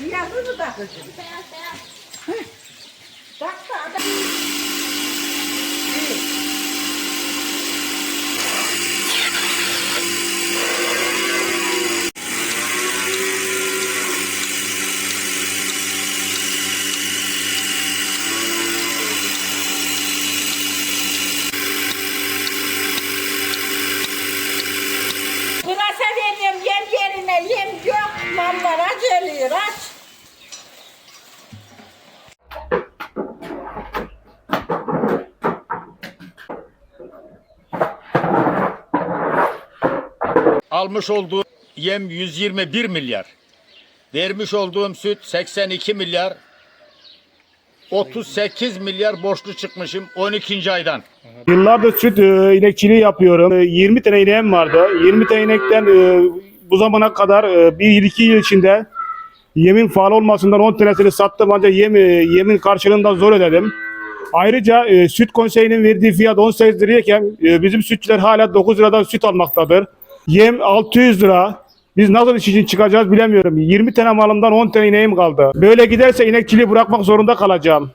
Yazını da kızım. Tak da adam. Pırasa veriyorum yem yerine yem yok. Mallara geliyor aç. Almış olduğum yem 121 milyar. Vermiş olduğum süt 82 milyar. 38 milyar borçlu çıkmışım 12. aydan. Yıllardır süt e, inekçiliği yapıyorum. E, 20 tane ineğim vardı. 20 tane inekten e, bu zamana kadar e, bir iki yıl içinde yemin faal olmasından 10 tanesini sattım ancak yem, e, yemin karşılığında zor ödedim. Ayrıca e, süt konseyinin verdiği fiyat 18 lirayken e, bizim sütçüler hala 9 liradan süt almaktadır. Yem 600 lira. Biz nasıl iş için çıkacağız bilemiyorum. 20 tane malımdan 10 tane ineğim kaldı. Böyle giderse inekçiliği bırakmak zorunda kalacağım.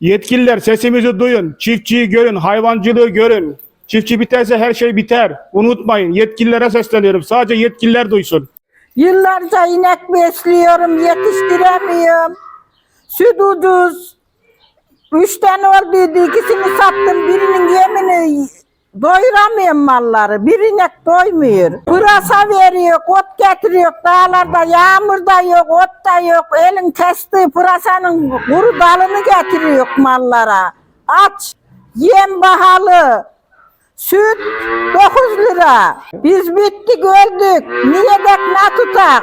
Yetkililer sesimizi duyun. Çiftçiyi görün. Hayvancılığı görün. Çiftçi biterse her şey biter. Unutmayın. Yetkililere sesleniyorum. Sadece yetkililer duysun. Yıllarca inek besliyorum, yetiştiremiyorum. Süt ucuz. Üç tane olduydu, ikisini sattım. Birinin yemini doyuramıyorum malları. Bir inek doymuyor. Pırasa veriyor, ot getiriyor. Dağlarda yağmur da yok, ot da yok. Elin kestiği pırasanın kuru dalını getiriyor mallara. Aç, yem pahalı. Süt 9 lira. Biz bittik öldük. Niye dek ne tutak?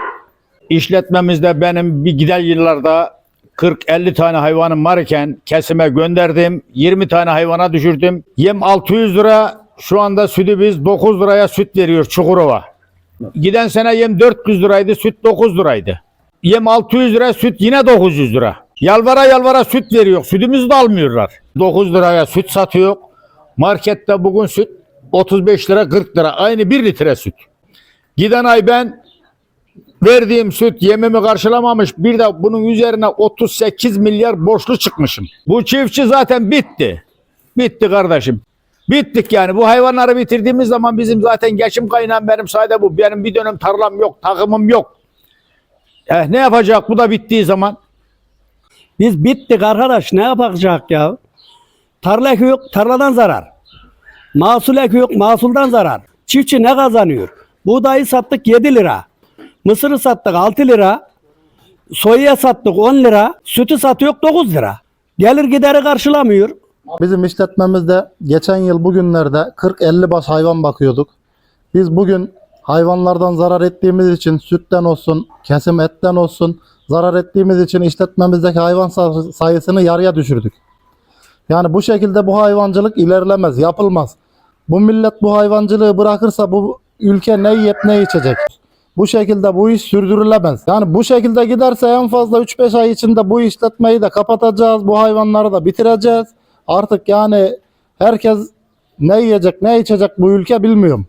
İşletmemizde benim bir gider yıllarda 40-50 tane hayvanım varken kesime gönderdim. 20 tane hayvana düşürdüm. Yem 600 lira. Şu anda sütü biz 9 liraya süt veriyor Çukurova. Giden sene yem 400 liraydı, süt 9 liraydı. Yem 600 lira, süt yine 900 lira. Yalvara yalvara süt veriyor. Sütümüzü de almıyorlar. 9 liraya süt satıyor. Markette bugün süt 35 lira 40 lira. Aynı 1 litre süt. Giden ay ben verdiğim süt yemimi karşılamamış. Bir de bunun üzerine 38 milyar borçlu çıkmışım. Bu çiftçi zaten bitti. Bitti kardeşim. Bittik yani. Bu hayvanları bitirdiğimiz zaman bizim zaten geçim kaynağım benim sayede bu. Benim bir dönem tarlam yok, takımım yok. Eh, ne yapacak bu da bittiği zaman? Biz bittik arkadaş ne yapacak ya? Tarla eki yok tarladan zarar. Mahsul eki yok mahsuldan zarar. Çiftçi ne kazanıyor? Buğdayı sattık 7 lira. Mısırı sattık 6 lira. Soya sattık 10 lira. Sütü satıyor 9 lira. Gelir gideri karşılamıyor. Bizim işletmemizde geçen yıl bugünlerde 40-50 baş hayvan bakıyorduk. Biz bugün hayvanlardan zarar ettiğimiz için sütten olsun, kesim etten olsun zarar ettiğimiz için işletmemizdeki hayvan say- sayısını yarıya düşürdük. Yani bu şekilde bu hayvancılık ilerlemez, yapılmaz. Bu millet bu hayvancılığı bırakırsa bu ülke ne yiyip ne içecek. Bu şekilde bu iş sürdürülemez. Yani bu şekilde giderse en fazla 3-5 ay içinde bu işletmeyi de kapatacağız. Bu hayvanları da bitireceğiz. Artık yani herkes ne yiyecek ne içecek bu ülke bilmiyorum.